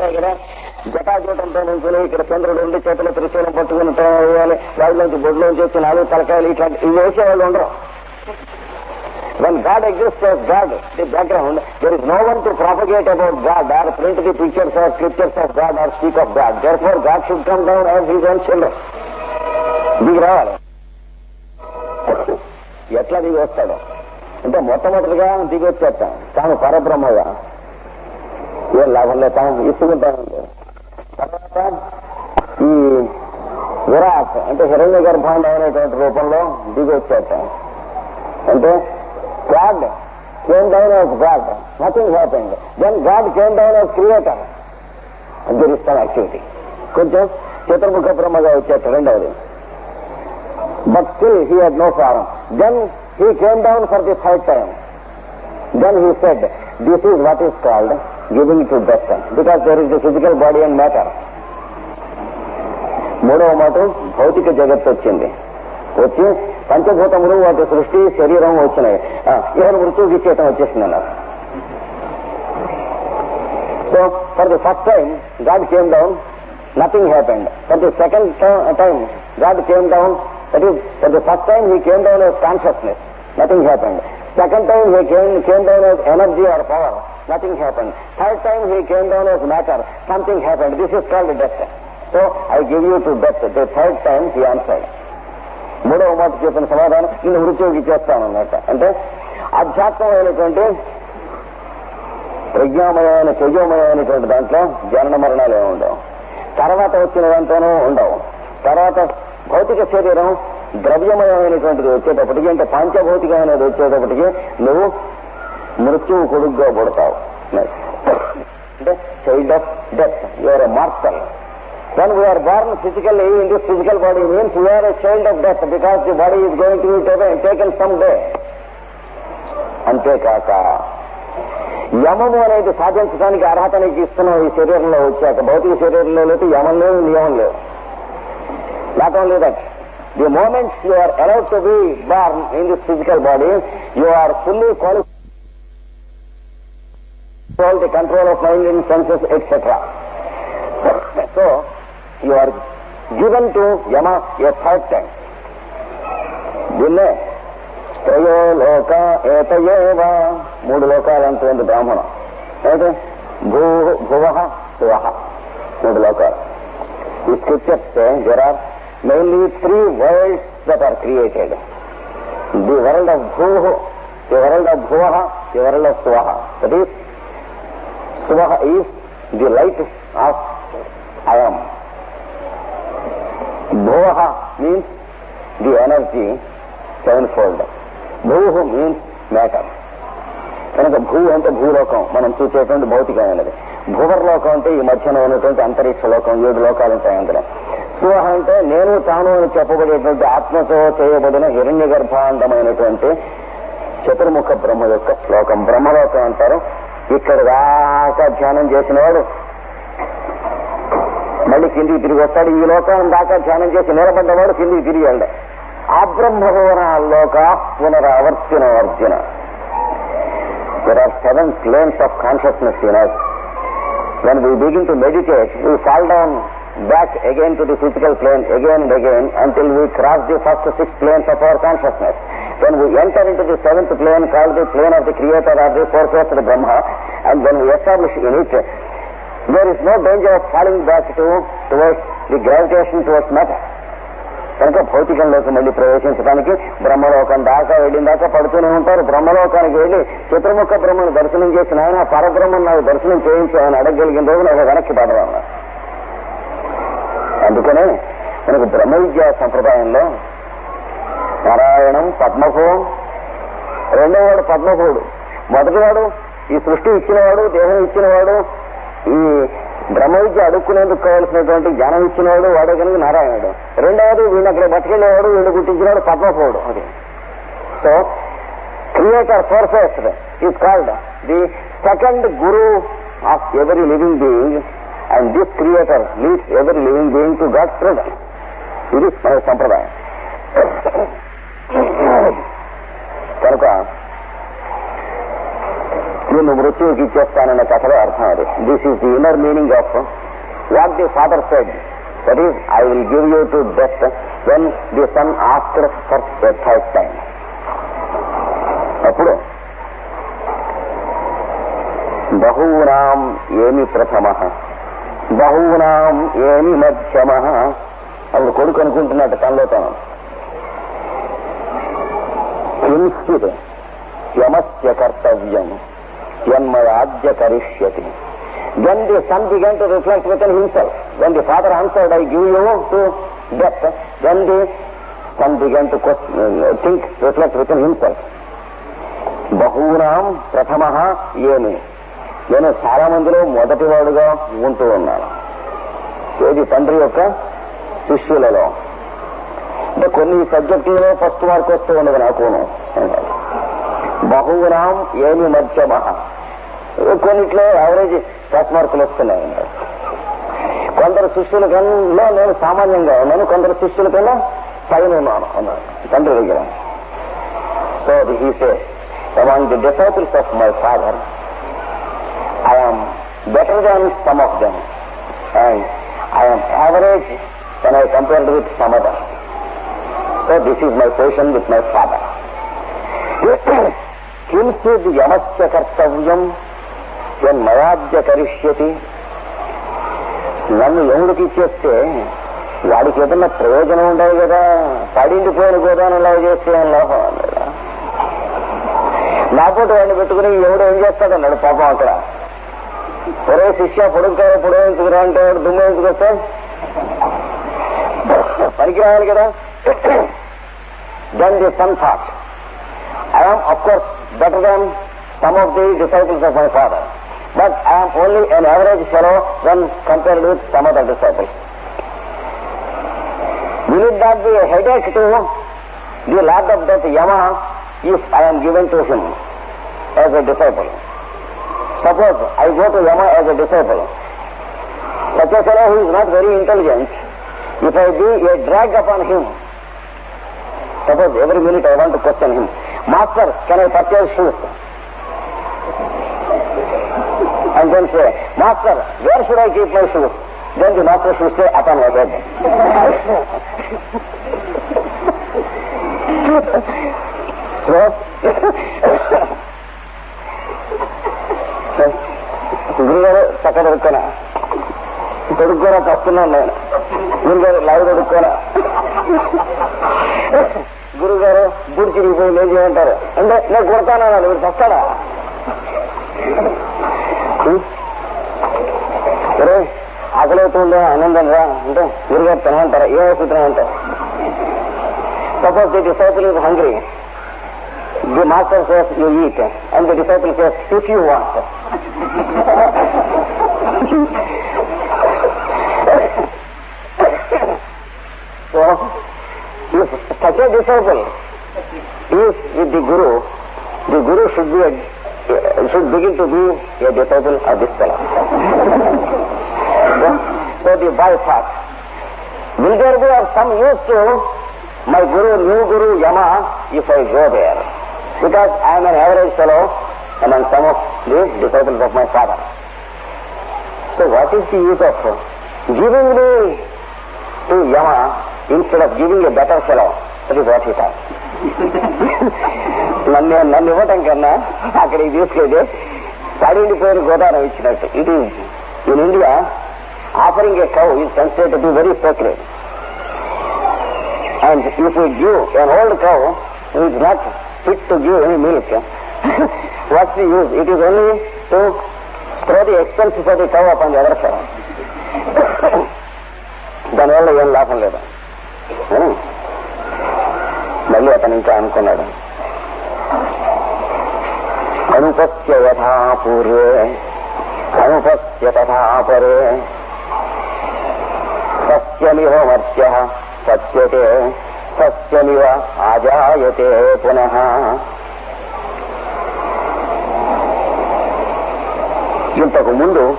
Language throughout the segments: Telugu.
ఉంటాయి కదా జటాజూటంతో నుంచుని ఇక్కడ చంద్రుడు ఉండి చేతిలో త్రిశూలం పట్టుకుని వేయాలి వాడిలోంచి బొడ్లోంచి వచ్చి నాలుగు తలకాయలు ఇట్లా ఇవి వేసేవాళ్ళు ఉండరు When God exists as God, the background, there is no one to propagate about God or print the pictures or scriptures of God or speak of God. Therefore, God should come down as his own children. దిగి రావాలి ఎట్లా దిగి వస్తాడు అంటే మొట్టమొదటిగా దిగి వచ్చేస్తాం తాను పరబ్రహ్మగా ఏం లాభం లేదు తాను ఇసుకుంటాను తర్వాత ఈ విరాట్ అంటే హిరణ్య గర్భాండం అనేటువంటి రూపంలో దిగి వచ్చేస్తాం అంటే God came down as God nothing happened then God came down as creator అంతరిస్తాం activity కొంచెం చతుర్ముఖ బ్రహ్మగా వచ్చేట రెండవది but still he had no form then he came down for the third time then he said this is what is called giving to death because there is the physical body and matter. మూడవ మాట భౌతిక జగత్తు వచ్చింది. వచ్చి పంచభూతములు వాటి సృష్టి శరీరం వచ్చినాయి. ఇహ మృత్యు విచేతం వచ్చేసింది అన్నారు. So for the first time God came down nothing happened for the second time God came down that is for the first time he came down as consciousness nothing happened second time he came came down as energy or power nothing happened. Third time he came down as matter, something happened. This is called death. So I give you to death. The third time he answered. మూడవ మాట చెప్పిన సమాధానం నేను మృత్యువుకి చేస్తాను అన్నట్ట అంటే ఆధ్యాత్మమైనటువంటి ప్రజ్ఞామయమైన తేజోమయమైనటువంటి దాంట్లో జనన మరణాలు ఏమి ఉండవు తర్వాత వచ్చిన దాంట్లోనూ ఉండవు తర్వాత భౌతిక శరీరం ద్రవ్యమయమైనటువంటిది వచ్చేటప్పటికి అంటే పంచభౌతికమైనది వచ్చేటప్పటికి నువ్వు మృత్యువు కొడుగ్గా పుడతావు. అంటే child of death your mortal When we are born physically in this physical body means we are a child of death because the body is going to be taken, taken someday. అంతేకాక యమము అనేది సాధించడానికి అర్హత నీకు ఇస్తున్నావు ఈ శరీరంలో వచ్చాక. భౌతిక శరీరంలో లేదు యమం లేదు నియమం లేదు not only that the moments you are allowed to be born in this physical body you are fully qualified the control of mind and senses etcetera so you are given to Yama a third time దీన్నే త్రయో లోక ఏతయేవ మూడు లోకాలు అంటుంది బ్రాహ్మణం అయితే భూ భువ శివ మూడు లోకాలు ఈ scriptures there are mainly three worlds that are created the world of భూ ది వరల్డ్ ఆఫ్ భువ the world of Shiva that is శివ ఈస్ ది లైట్ ఆఫ్ అయం భోహ means the energy seven fold భూ మీన్స్ మ్యాటర్ కనుక భూ అంటే భూలోకం. మనం చూసేటువంటి భౌతికమైనది. భూవర్లోకం అంటే ఈ మధ్యన ఉన్నటువంటి అంతరిక్ష లోకం ఏడు లోకాలు ఉంటాయి అందులో. శివ అంటే నేను తాను అని చెప్పబడేటువంటి ఆత్మతో చేయబడిన హిరణ్య గర్భాండమైనటువంటి చతుర్ముఖ బ్రహ్మ యొక్క శ్లోకం బ్రహ్మలోకం అంటారు. ఇక్కడ దాకా ధ్యానం చేసినవాడు మళ్ళీ కిందికి తిరిగి వస్తాడు ఈ లోకం దాకా ధ్యానం చేసి నిలబడ్డవాడు కిందికి తిరిగి వెళ్ళ ఆ బ్రహ్మభవనాల్లోక పునరావర్తిన Arjuna there are seven planes of consciousness in us when we begin to meditate we fall down back again to the physical plane again and again until we cross the first six planes of our consciousness when we enter into the seventh plane called the plane of the creator or the four-faced brahma and when we establish in it there is no danger of falling back to towards the gravitation towards matter కనుక భౌతికంలోకి మళ్ళీ ప్రవేశించడానికి బ్రహ్మలోకం దాకా వెళ్ళిన దాకా పడుతూనే ఉంటారు బ్రహ్మలోకానికి వెళ్ళి చతుర్ముఖ బ్రహ్మను దర్శనం చేసిన ఆయన పరబ్రహ్మను నాకు దర్శనం చేయించి ఆయన అడగగలిగిన రోజు నాకు వెనక్కి పడరా అందుకనే మనకు బ్రహ్మ విద్యా సంప్రదాయంలో నారాయణం పద్మభువం రెండోవాడు పద్మభోడు. మొదటివాడు ఈ సృష్టి ఇచ్చినవాడు దేహం ఇచ్చినవాడు ఈ బ్రహ్మ విద్య అడుక్కునేందుకు కావలసినటువంటి జ్ఞానం ఇచ్చినవాడు వాడే కనుక నారాయణుడు. రెండవది వీళ్ళు అక్కడ బతికెళ్ళేవాడు వీళ్ళు గుర్తించినవాడు పద్మభువుడు అది so creator four faced is called the second guru of every living being and this creator leads every living being to God present ఇది మన సంప్రదాయం కనుక నిన్ను మృత్యువుకి ఇచ్చేస్తానన్న కథలో అర్థం అది this is the inner meaning of what the father said that is I will give you to death when the son after for third time అప్పుడు బహూనాం ఏమి ప్రథమ బహూనాం ఏమి మధ్యమ అప్పుడు కొడుకు అనుకుంటున్నట్టు తనలో తను కించిత్ యమస్య కర్తవ్యం యన్మయాద్య కరిష్యతి then the son began to reflect within himself when the father answered I give you to death then the son began to think reflect within himself బహూనాం ప్రథమ ఏమి నేను చాలా మందిలో మొదటివాడుగా ఉంటూ ఉన్నాను ఏది తండ్రి యొక్క శిష్యులలో అంటే కొన్ని సబ్జెక్టులలో ఫస్ట్ మార్క్ వస్తూ ఉండదు నాకును బహువునాం ఏమి మధ్యమ కొన్నిట్లో యావరేజ్ ఫస్ట్ మార్కులు వస్తున్నాయి కొందరు శిష్యుల కన్నా నేను సామాన్యంగా ఉన్నాను కొందరు శిష్యుల కన్నా పైన ఉన్నాను అన్నాడు తండ్రి దగ్గర so he say among the disciples of my father, I am better than some of them, and I am average when I compared with some others. So this is my position with my father. కింసిద్ యమస్య కర్తవ్యం యన్మయాద్య కరిష్యతి నన్ను ఎందుకు ఇచ్చేస్తే వాడికి ఏదన్నా ప్రయోజనం ఉండదు కదా. పడిండిపోయిన గోదానంలో చేస్తే ఏం లోపం అన్నాడు నాపోటి వాడిని పెట్టుకుని ఎవడు ఏం చేస్తాడన్నాడు పాపం అక్కడ. ఒరే శిష్య పొడుగుతారు పొడవేంచుకురా అంటే వాడు దుమ్ము ఎందుకొస్తే పనికి రావాలి కదా. Then the son thought I am of course better than some of the disciples of my father, but I am only an average fellow when compared with some other disciples. Will it not be a headache to the lord of that Yama if I am given to him as a disciple? Suppose I go to Yama as a disciple. Such a fellow who is not very intelligent, if I be a drag upon him, suppose every minute I want to question him, Master, can I purchase shoes? And then say, Master, where should I keep my shoes? Then the master should say, upon my head. so, గురుగారు చక్క దొరుకునా దొరుకునా వస్తున్నాను నేను గురుగారు లావు దొరుకునా గురుగారు గుడి తిరిగిపోయి ఏం చేయమంటారు అంటే నేను కొడతానన్నాను మీరు వస్తాడా సరే ఆకలి అవుతుండే ఆనందం రా అంటే గురుగారు తినమంటారా ఏ వస్తుంది అంటారు suppose the disciple is hungry the master says you eat and the disciple says if you want so if such a disciple. Is with the guru, the guru should be a, uh, should begin to be a disciple of this fellow. so the boy thought, will there be of some use to my guru, new guru Yama, if I go there? Because I am an average fellow among some of the disciples of my father. So what is the use of giving me to Yama instead of giving a better fellow? That is what he thought. నన్ను నన్ను ఇవ్వటం కన్నా అక్కడికి తీసుకెళ్ళి పడిండిపోయిన గోదావరి ఇచ్చినట్టు. ఇది in India offering a cow is considered to be very secret and if you give an old cow is not fit to give any milk what's the use it is only to throw the expenses of the cow upon the other fellow దానివల్ల ఏం లాభం లేదు. అని మళ్ళీ అతను ఇంకా అనుకున్నాడు. అనుపస్య యథా పూర్వే అనుపస్య తథా పరే. సస్యమివ మర్త్య పచ్యతే సస్యమివ ఆజాయతే పునః. ఇంతకు ముందు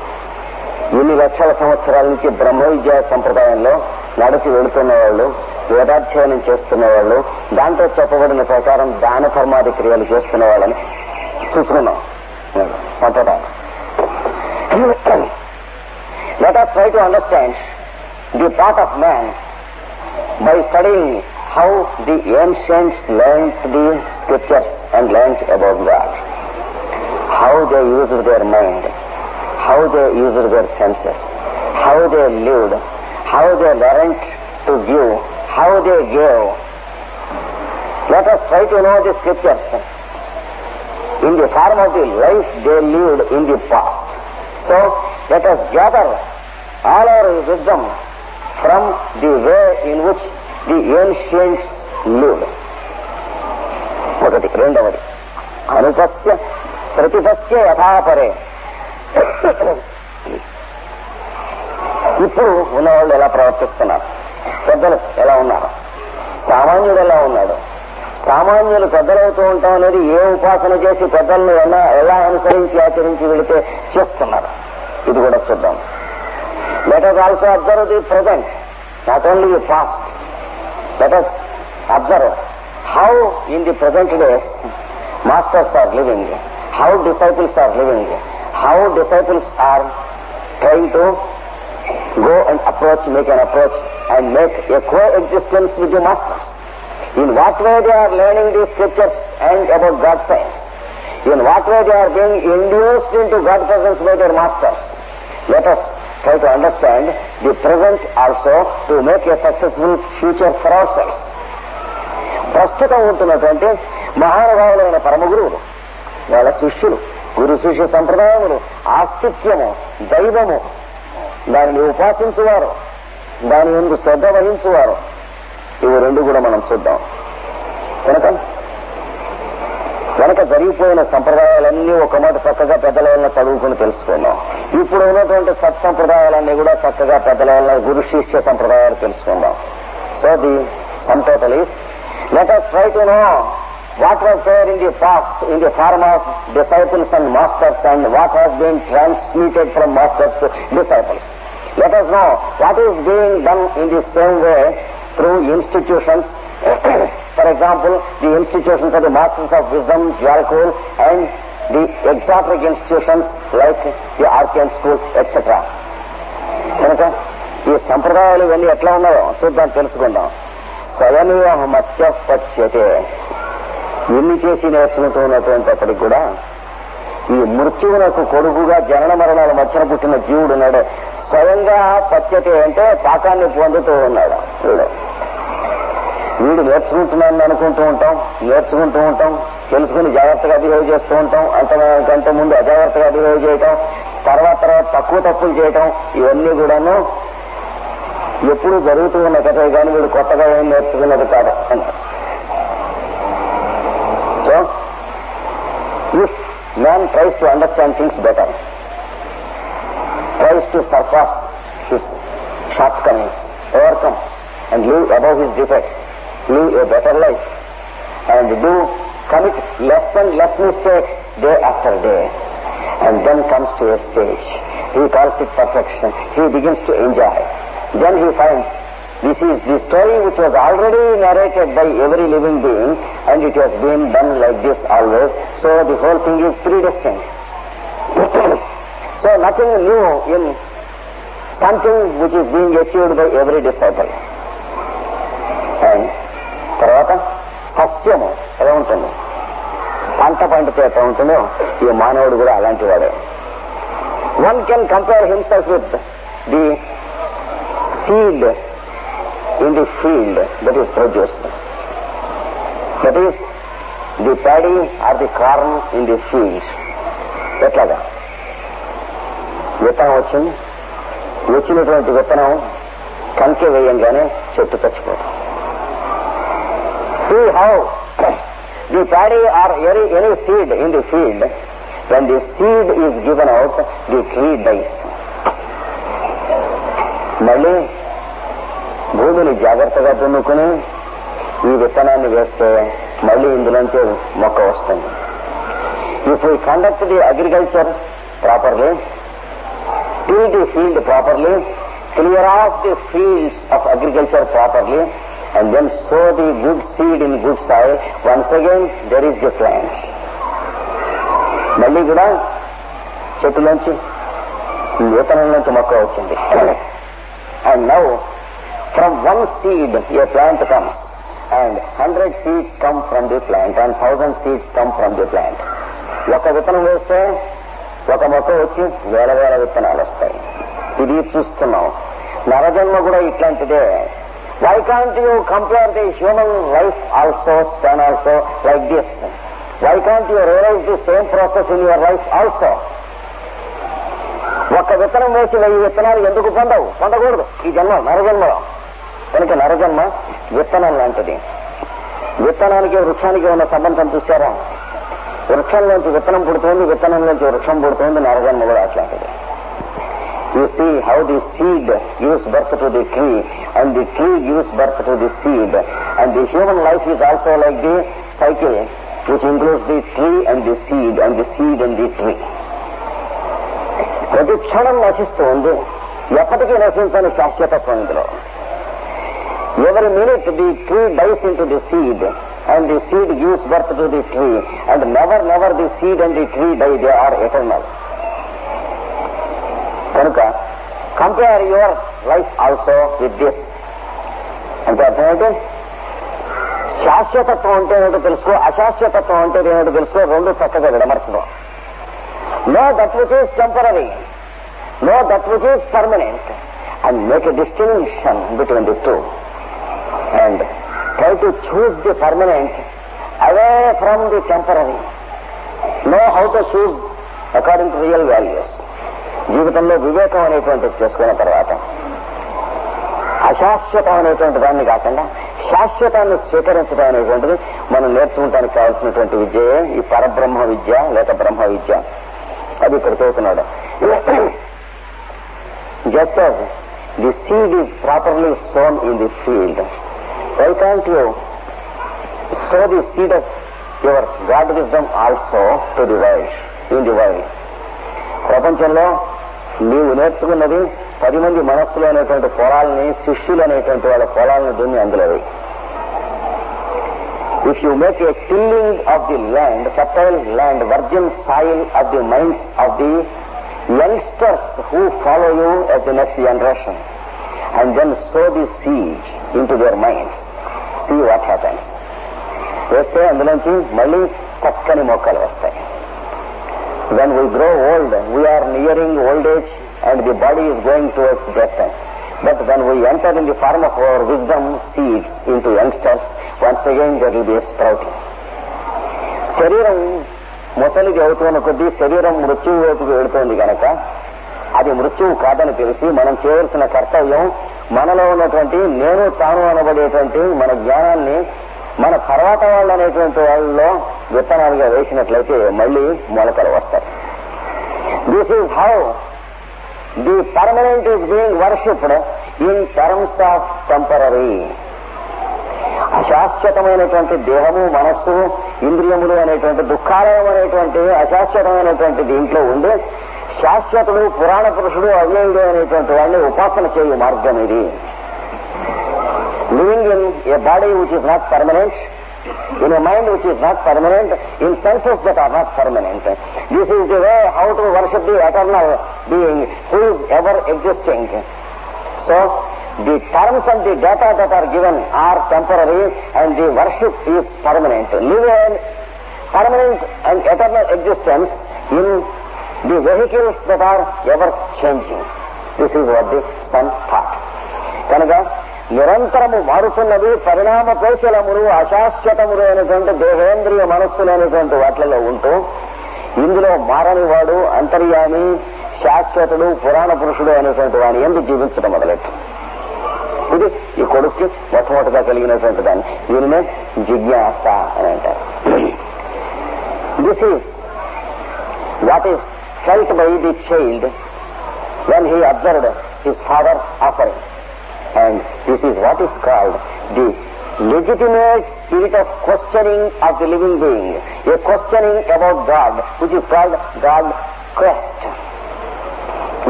ఎన్ని లక్షల సంవత్సరాల నుంచి బ్రహ్మ విద్యా సంప్రదాయంలో నడిచి వెళుతున్న వాళ్ళు వేదాధ్యయనం చేస్తున్న వాళ్ళు దాంట్లో చెప్పబడిన ప్రకారం దాన కర్మాది క్రియలు చేస్తున్న వాళ్ళని చూసుకున్నాం సంప్రదాయం Let us try to understand the part of man by studying how the ancients learned the scriptures and learned about God. How they used their mind, how they used their senses, how they lived, how they learned to give, how they gave. Let us try to know the scriptures in the form of the life they lived in the past. So let us gather all our wisdom from the way in which the ancients lived. ఒకటి రెండవది అనుపస్య ప్రతిపస్య యథాపరే ఇప్పుడు ఉన్నవాళ్ళు ఎలా ప్రవర్తిస్తున్నారు పెద్దలు ఎలా ఉన్నారు సామాన్యుడు ఎలా ఉన్నాడు సామాన్యులు పెద్దలవుతూ ఉంటాం అనేది ఏ ఉపాసన చేసి పెద్దలను ఎలా ఎలా అనుసరించి ఆచరించి వెళితే చేస్తున్నారు? ఇది కూడా చూద్దాం. Let us also observe the present not only past let us observe how in the present days masters are living how disciples are living how disciples are trying to go and approach make an approach and make a coexistence with the masters In what way they are learning the scriptures and about God's science. In what way they are being induced into God's presence by their masters. Let us try to understand the present also to make a successful future for ourselves. ప్రస్తుతం ఉంటున్నటువంటి మహానుభావులైన పరమ గురువులు వాళ్ళ శిష్యులు గురు శిష్య సంప్రదాయములు ఆస్తిత్యము దైవము దానిని ఉపాసించువారు దాని ముందు శ్రద్ధ వహించువారు ఇవి రెండు కూడా మనం చూద్దాం. కనుక వెనక జరిగిపోయిన సంప్రదాయాలన్నీ ఒక మాట చక్కగా పెద్దల వల్ల చదువుకుని తెలుసుకుందాం ఇప్పుడు ఉన్నటువంటి సత్సంప్రదాయాలన్నీ కూడా చక్కగా పెద్దల వల్ల గురు శిష్య సంప్రదాయాలు తెలుసుకుందాం so the sum total is let us try to know what was there in the past in the form of disciples and masters and what has been transmitted from masters to disciples let us know what is being done in the same way through institutions. For example, the institutions of the Masters of Wisdom, Jalkul, and the exotic institutions like the Arcane School, etc. కనుక ఈ సంప్రదాయాలు ఇవన్నీ ఎట్లా ఉన్నాయో చూద్దాం తెలుసుకుందాం. స్వయమేవ మత్య పచ్యతే. ఎన్ని చేసి నేర్చుకుంటూ ఉన్నటువంటిప్పటికి కూడా ఈ మృత్యువునకు కొడుకుగా జనన మరణాల మధ్యన పుట్టిన జీవుడు ఉన్నాడు. స్వయంగా పచ్యతే అంటే పాకాన్ని పొందుతూ ఉన్నాడు. చూడండి వీడు నేర్చుకుంటున్నాను అనుకుంటూ ఉంటాం నేర్చుకుంటూ ఉంటాం తెలుసుకుని జాగ్రత్తగా బిహేవ్ చేస్తూ ఉంటాం అంతకంటే ముందు అజాగ్రత్తగా బిహేవ్ చేయటం తర్వాత తర్వాత తక్కువ తప్పులు చేయటం ఇవన్నీ కూడాను ఎప్పుడు జరుగుతూ ఉన్న కథే కానీ వీడు కొత్తగా ఏం నేర్చుకున్నది కాదు so if man tries to understand things better tries to his shortcomings overcome and live above his defects live a better life, and do commit less and less mistakes day after day, and then comes to a stage. He calls it perfection. He begins to enjoy. Then he finds this is the story which was already narrated by every living being, and it has been done like this always. So the whole thing is predestined. So nothing new in something which is being achieved by every disciple. And తర్వాత సస్యము ఎలా ఉంటుంది? పంట పండితే ఎట్లా ఉంటుందో ఈ మానవుడు కూడా అలాంటి వాడే. One can compare himself with the seed in the field that is produced that is the paddy or the corn in the field ఎట్లాగా? విత్తనం వచ్చింది. వచ్చినటువంటి విత్తనం కంకి వేయంగానే చెట్టు చచ్చిపోతుంది. See how the paddy or any any seed in the field when the seed is given out the tree dies మళ్ళీ భూమిని జాగ్రత్తగా దున్నుకుని ఈ విత్తనాన్ని వేస్తే మళ్ళీ ఇందులోంచి మొక్క వస్తుంది if we conduct the agriculture properly till the field properly, clear off the fields of agriculture properly, and then sow the good seed in good soil. Once again, there is the plant. మళ్ళీ కూడా చెట్టులోంచి విత్తనం నుంచి మొక్క వచ్చింది. And now from one seed a plant comes and hundred seeds come from the plant and thousand seeds come from the plant ఒక విత్తనం వేస్తే ఒక మొక్క వచ్చి వేల వేల విత్తనాలు వస్తాయి. ఇది చూస్తున్నాం. నరజన్మ కూడా ఇట్లాంటిదే. Why can't you compare the human life also span also like this why can't you realise the same process in your life also ఒక్క విత్తనం వేసిన ఈ విత్తనాలు ఎందుకు పొందవు పొందకూడదు ఈ జన్మ నరజన్మలో కనుక నరజన్మ విత్తనం లాంటిది. విత్తనానికి వృక్షానికి ఉన్న సంబంధం చూసారా వృక్షంలోంచి విత్తనం పుడుతుంది విత్తనంలోంచి వృక్షం పుడుతుంది నరజన్మ కూడా అట్లాంటిది. you see how the seed gives birth to the tree and the tree gives birth to the seed and the human life is also like the cycle which includes the tree and the seed and the seed and the tree ప్రతి క్షణం నశిస్తూ ఉంది ఎప్పటికీ నశించని శాశ్వతత్వం ఇందులో ఎవరి minute the tree dies into the seed and the seed gives birth to the tree and never never the seed and the tree die they are eternal కనుక compare your life also with this అంటే అర్థమైతే శాశ్వతత్వం అంటే ఏమిటో తెలుసుకో అశాశ్వతత్వం అంటే ఏమిటో తెలుసుకో రెండు చక్కగా విడమర్చడం know that which is temporary know that which is permanent and make a distinction between the two and try to choose the permanent away from the temporary know how to choose according to real values జీవితంలో వివేకం అనేటువంటిది చేసుకున్న తర్వాత అశాశ్వతం అనేటువంటి దాన్ని కాకుండా శాశ్వతాన్ని స్వీకరించడం అనేటువంటిది మనం నేర్చుకుంటానికి కావాల్సినటువంటి విద్యయే ఈ పరబ్రహ్మ విద్య లేక బ్రహ్మ విద్య. అది ఇక్కడ చదువుతున్నాడు. Just as the seed is properly sown in the field why can't you sow the seed of your God wisdom also to the wild in the wild ప్రపంచంలో నీవు నేర్చుకున్నది పది మంది మనస్సులో అనేటువంటి పొలాలని శిష్యులు అనేటువంటి వాళ్ళ పొలాలను దున్ని అందులో వేయి. If you make a tilling of the land, fertile land, virgin soil of the minds of the youngsters who follow you as the next generation, and then sow the seed into their minds, see what happens. వేస్తే అందులోంచి మళ్ళీ చక్కని మొక్కలు వస్తాయి when we grow old, we are nearing old age and the body is going towards death. But when we enter in the form of our wisdom seeds into youngsters, once again there will be a sprouting. శరీరం ముసలిది అవుతున్న కొద్దీ శరీరం మృత్యువు వైపుకు వెళుతోంది కనుక అది మృత్యువు కాదని తెలిసి మనం చేయవలసిన కర్తవ్యం మనలో ఉన్నటువంటి నేను తాను అనబడేటువంటి మన జ్ఞానాన్ని మన తర్వాత వాళ్ళు అనేటువంటి వాళ్ళలో విత్తనాలుగా వేసినట్లయితే మళ్ళీ మొలకలు వస్తాయి. This is how the permanent is being worshipped in terms of temporary అశాశ్వతమైనటువంటి దేహము మనస్సు ఇంద్రియములు అనేటువంటి దుఃఖాలయం అనేటువంటి అశాశ్వతమైనటువంటి దీంట్లో ఉండి శాశ్వతుడు పురాణ పురుషుడు అవ్యయుడు అనేటువంటి వాడిని ఉపాసన చేయు మార్గం ఇది. Living in a body which is not permanent in a mind which is not permanent, in senses that are not permanent. This is the way how to worship the eternal being who is ever existing. So, the terms and the data that are given are temporary and the worship is permanent. Living a permanent and eternal existence in the vehicles that are ever changing. This is what the sun taught. నిరంతరము మారుతున్నది పరిణామ కౌశలములు అశాశ్వతములు అనేటువంటి దేహేంద్రియ మనస్సులు అనేటువంటి వాటిలలో ఉంటూ ఇందులో మారని వాడు అంతర్యామి శాశ్వతుడు పురాణ పురుషుడు అనేటువంటి వాని ఎందుకు జీవించడం మొదలెట్టు. ఇది ఈ కొడుక్కి మొట్టమొదటిగా కలిగినటువంటి దాన్ని. దీనినే జిజ్ఞాస అని అంటారు. This is what is felt by the child when he observed his father offering And this is what is called the legitimate spirit of questioning of the living being, a questioning about God, which is called God quest.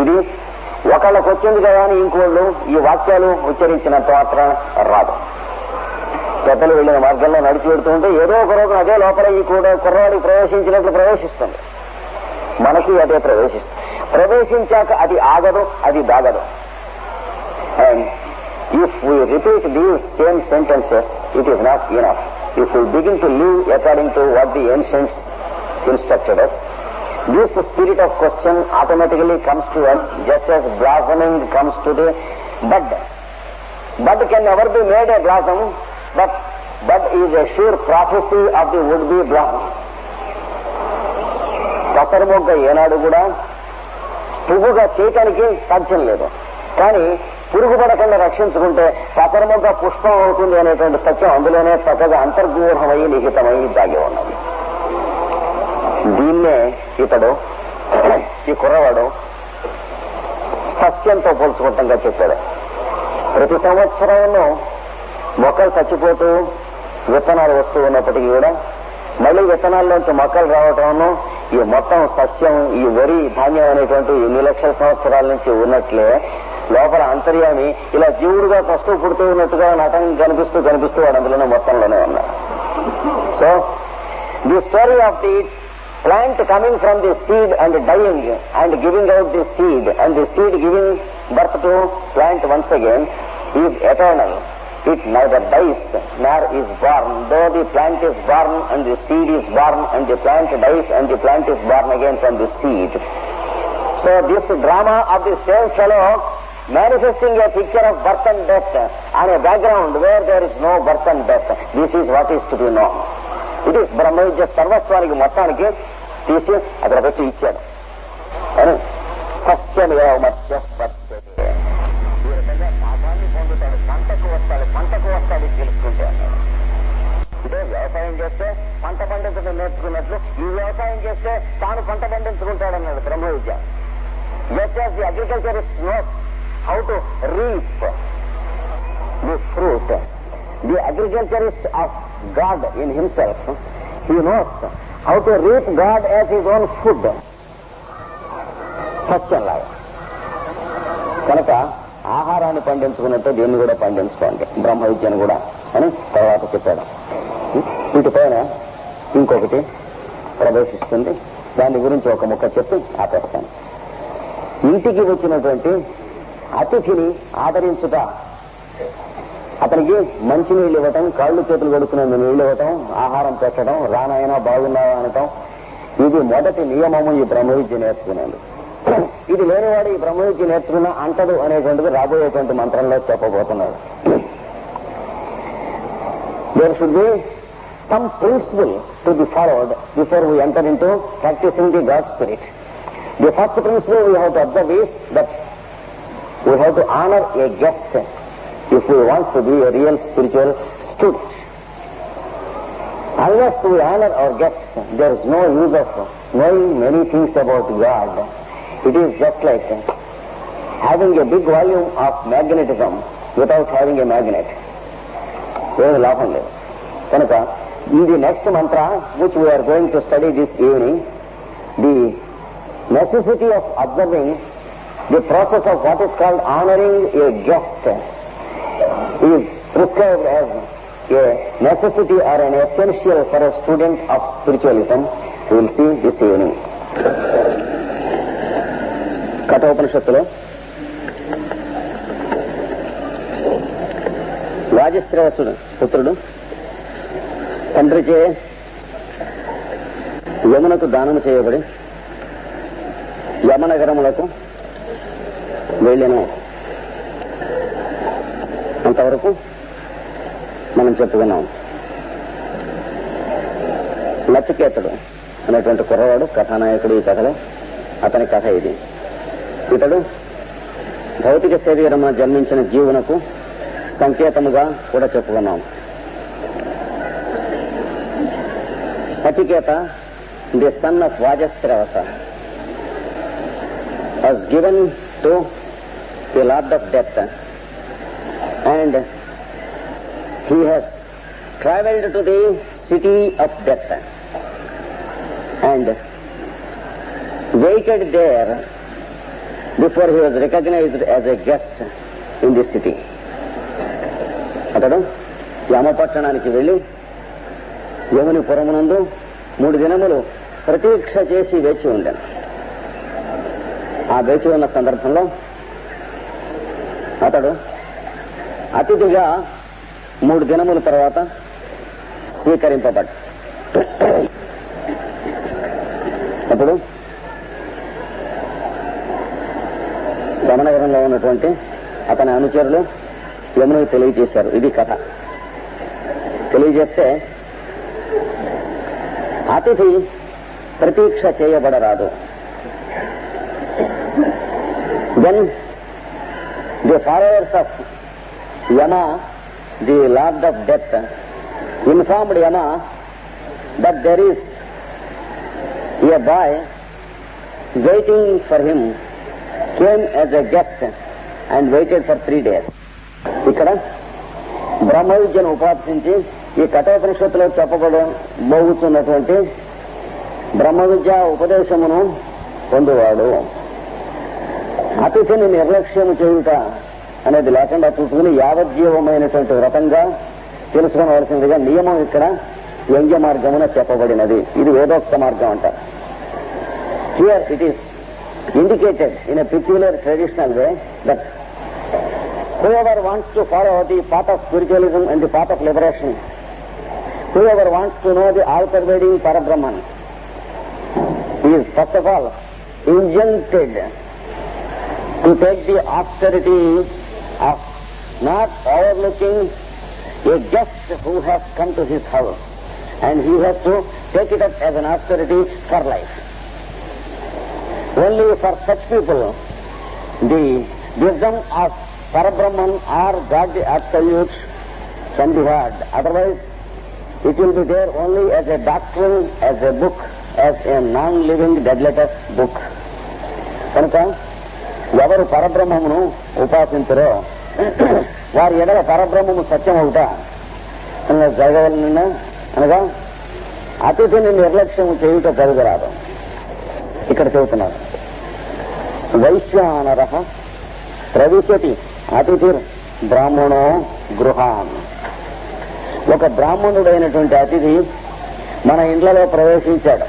ఇది ఒకళ్ళకి వచ్చింది కదా అని ఇంకోళ్ళు ఈ వాక్యాలు ఉచ్చరించినంత మాత్రం రాదు. పెద్దలు వెళ్ళిన మార్గంలో నడిచి వెడుతూ ఉంటే ఏదో ఒక రోజు అదే లోపల ఈ కూడా కుర్రవాడికి ప్రవేశించినట్లు ప్రవేశిస్తుంది. మనకి అదే ప్రవేశిస్తుంది. ప్రవేశించాక అది ఆగదు అది దాగదు and if we repeat these same sentences it is not enough if we begin to live according to what the ancients instructed us this spirit of question automatically comes to us just as blossoming comes to the bud bud can never be made a blossom but bud is a sure prophecy of the would be blossom పసరు మొగ్గ ఏనాడు కూడా పువ్వుగా చేయటానికి సాధ్యం లేదు కానీ పురుగు పడకుండా రక్షించుకుంటే పసరు పుష్పం అవుతుంది అనేటువంటి సత్యం అందులోనే చక్కగా అంతర్గూఢమై లిఖితమై దాగి ఉన్నది. దీన్నే ఇతడు ఈ కుర్రవాడు సస్యంతో పోల్చుకుంటంగా చెప్పాడు. ప్రతి సంవత్సరంలో మొక్కలు చచ్చిపోతూ విత్తనాలు వస్తూ ఉన్నప్పటికీ కూడా మళ్ళీ విత్తనాల్లోంచి మొక్కలు రావటం ఈ మొత్తం సస్యం ఈ వరి ధాన్యం అనేటువంటి ఎన్ని లక్షల సంవత్సరాల నుంచి ఉన్నట్లే లోపల అంతర్యామి ఇలా జీవుడుగా కష్టం పుడుతూ ఉన్నట్టుగా నటం కనిపిస్తూ కనిపిస్తూ వాడు అందులోనే మొత్తంలోనే ఉన్నాడు so the story of the plant coming from the seed and dying and giving out the seed and the seed giving birth to plant once again is eternal. It neither dies nor is born. Though the plant is born and the seed is born and the plant dies and the plant is born again from the seed. So this drama of the same fellow manifesting a picture of birth and death on a where where there is no birth and death. This is what is to be ఇది బ్రహ్మవిద్య సర్వస్వానికి మొత్తానికి తీసి అక్కడ పెట్టి ఇచ్చాడు అని సస్యమేవమత్య పచ్చతే. ఈ రకంగా పాపాన్ని పొందుతాడు పంటకు వస్తాడు పంటకు వస్తాడు ఇది తెలుసుకుంటే అన్నాడు అంటే వ్యవసాయం చేస్తే పంట పండించడం నేర్చుకున్నట్లు ఈ వ్యవసాయం చేస్తే తాను పంట పండించుకుంటాడు అన్నాడు బ్రహ్మ విద్య just as the agriculturist knows how to reap the fruit the agriculturist of God in himself he knows how to reap God as his own food సస్యంలాగా కనుక ఆహారాన్ని పండించుకున్నట్టు దీన్ని కూడా పండించుకోండి. బ్రహ్మ విద్యను కూడా అని తర్వాత చెప్పాడు. వీటిపైన ఇంకొకటి ప్రవేశిస్తుంది. దాని గురించి ఒక ముక్క చెప్పి ఆపేస్తాను. ఇంటికి వచ్చినటువంటి అతిథిని ఆదరించుట. అతనికి మంచి నీళ్ళు ఇవ్వటం కాళ్ళు చేతులు కొడుకునేందు నీళ్ళు ఇవ్వటం ఆహారం పెట్టడం రానాయనా బాగున్నావా అనటం. ఇది మొదటి నియమము ఈ బ్రహ్మవిద్య నేర్చుకునేది. ఇది లేనివాడు ఈ బ్రహ్మవిద్య నేర్చుకున్న అంటదు అనేటువంటిది రాబోయేటువంటి మంత్రంలో చెప్పబోతున్నాడు. There should be some principle to be followed before we enter into practising the God spirit the first principle we have to observe is that We have to honour a guest if we want to be a real spiritual student. Unless we honor our guests, there is no use of knowing many things about God. It is just like having a big volume of magnetism without having a magnet. ఏమి లాభం లేదు కనుక ఇది next mantra which we are going to study this evening the necessity of observing The process of what is called honouring a guest is prescribed as a necessity or an essential for a student of spiritualism. We will see this evening. కఠోపనిషత్తులో వాజశ్రవసుడు పుత్రుడు తండ్రిచే యమునకు దానము చేయబడి యమనగరములకు వెళ్ళిన అంతవరకు మనం చెప్పుకున్నాం. నచికేతుడు అనేటువంటి కుర్రవాడు కథానాయకుడు ఈ కథలో. అతని కథ ఇది. ఇతడు భౌతిక శరీరమున జన్మించిన జీవునకు సంకేతముగా కూడా చెప్పుకున్నాం. Nachiketa the son of Vajashravasa. Was given to the lord of death and he has traveled to the city of death and waited there before he was recognized as a guest in the city. అతడు యమపట్టణానికి వెళ్ళి యముని పురమునందు మూడు దినములు ప్రతీక్ష చేసి వేచి ఉండాను ఆ వేచి ఉన్న సందర్భంలో అతడు అతిథిగా మూడు దినముల తర్వాత స్వీకరింపబడ్డ అప్పుడు రమణగరంలో ఉన్నటువంటి అతని అనుచరులు యమునకు తెలియజేశారు. ఇది కథ. తెలియజేస్తే అతిథి ప్రతీక్ష చేయబడరాదు. Then the followers of Yama the lord of death informed Yama that there is a boy waiting for him came as a guest and waited for three days ఇక్కడ బ్రహ్మ విద్యను ఉపాసించి ఈ కఠోపనిషత్తులో చెప్పబడి మోగుతున్నటువంటి బ్రహ్మ విద్య ఉపదేశమును పొందువాడు. అతిథిని నిర్లక్ష్యం చేయుట అనేది లేకుండా చూసుకుని యావజ్జీవమైనటువంటి వ్రతంగా తెలుసుకోవలసినదిగా నియమం ఇక్కడ వ్యంగ్య మార్గమున చెప్పబడినది. ఇది వేదోక్త మార్గం అంట. Clear it is indicated in a peculiar traditional way that whoever wants to follow our the part of spiritualism and the part of liberation whoever wants to know the alter wading Parabrahman is first of all enjoined to take the austerity of not overlooking a guest who has come to his house and he has to take it up as an austerity for life. Only for such people, the wisdom of Parabrahman or God the Absolute can be heard. Otherwise, it will be there only as a doctrine, as a book, as a non-living dead letter book. కనుక ఎవరు పరబ్రహ్మమును ఉపాసించరో వారి ఎడల పరబ్రహ్మము సత్యం అవుతా జరగవలన అనగా అతిథిని నిర్లక్ష్యం చేయుట జరుగురాదు. ఇక్కడ చెబుతున్నారు. వైశ్యానర ప్రవిశతి అతిథి బ్రాహ్మణో గృహాన్. ఒక బ్రాహ్మణుడైనటువంటి అతిథి మన ఇండ్లలో ప్రవేశించాడు.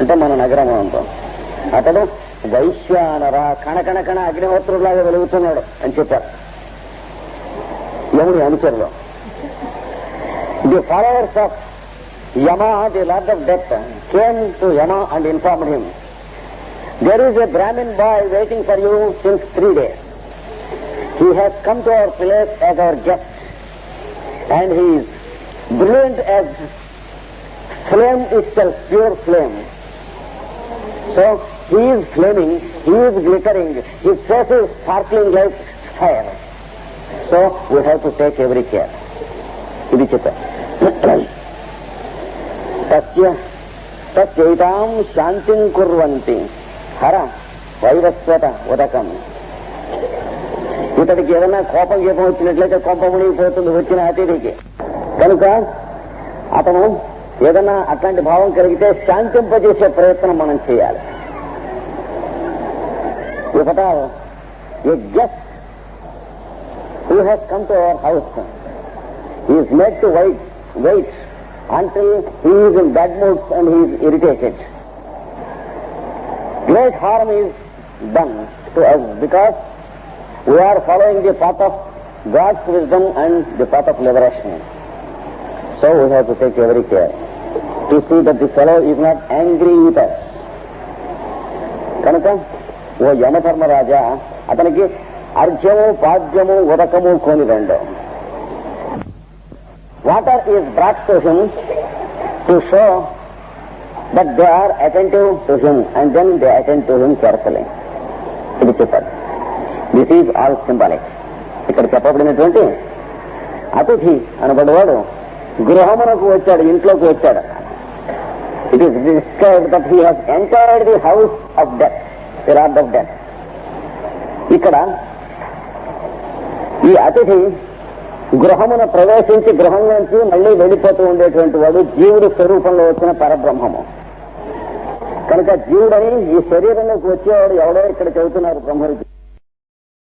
అంటే మన నగరం అంతా అతడు వైశ్వానర కణకణ కణ అగ్నిహోత్రులాగా వెలుగుతున్నాడు అని చెప్పారు యముడి అనుచరులు the followers of Yama the lord of death came to Yama and informed him There is a Brahmin boy waiting for you since three days. He has come to our place as our guest and he is brilliant as flame itself, pure flame. So he is flaming, he is glittering, his face is sparkling like fire. So we have to take every care. ఇది చెప్పారు తస్య తస్యైతాం శాంతిం కుర్వంతి హర వైవస్వత ఉదకం ఇతడికి ఏదైనా కోపం గీపం వచ్చినట్లయితే కోపం మునిగిపోతుంది వచ్చిన అతిథికి కనుక అతను ఏదైనా అట్లాంటి భావం కలిగితే శాంతింపజేసే ప్రయత్నం మనం చేయాలి If a all, You guess who has come to our house. He is made to wait, wait until he is in bad mood and he is irritated. Great harm is done to us because we are following the path of God's wisdom and the path of liberation. So we have to take every care to see that the fellow is not angry with us. Kanaka? ఓ యమధర్మరాజా అతనికి అర్ఘ్యము పాద్యము ఉదకము కొని రెండు. Water is brought to him to show but they are attentive to him and then they attend to him carefully. ఇది చెప్పారు. దిస్ ఈజ్ ఆల్ సింబాలిక్ ఇక్కడ చెప్పబడినటువంటి అతిథి అనబడేవాడు గృహమునకు వచ్చాడు ఇంట్లోకి వచ్చాడు. It is describe that he has entered the house of death the of death ఇక్కడ ఈ అతిథి గృహమున ప్రవేశించి గృహంలోంచి మళ్ళీ వెళ్ళిపోతూ ఉండేటువంటి వాడు జీవుడి స్వరూపంలో వచ్చిన పరబ్రహ్మము. కనుక జీవుడని ఈ శరీరంలోకి వచ్చేవాడు ఎవడో ఇక్కడ చెబుతున్నారు బ్రహ్మరికి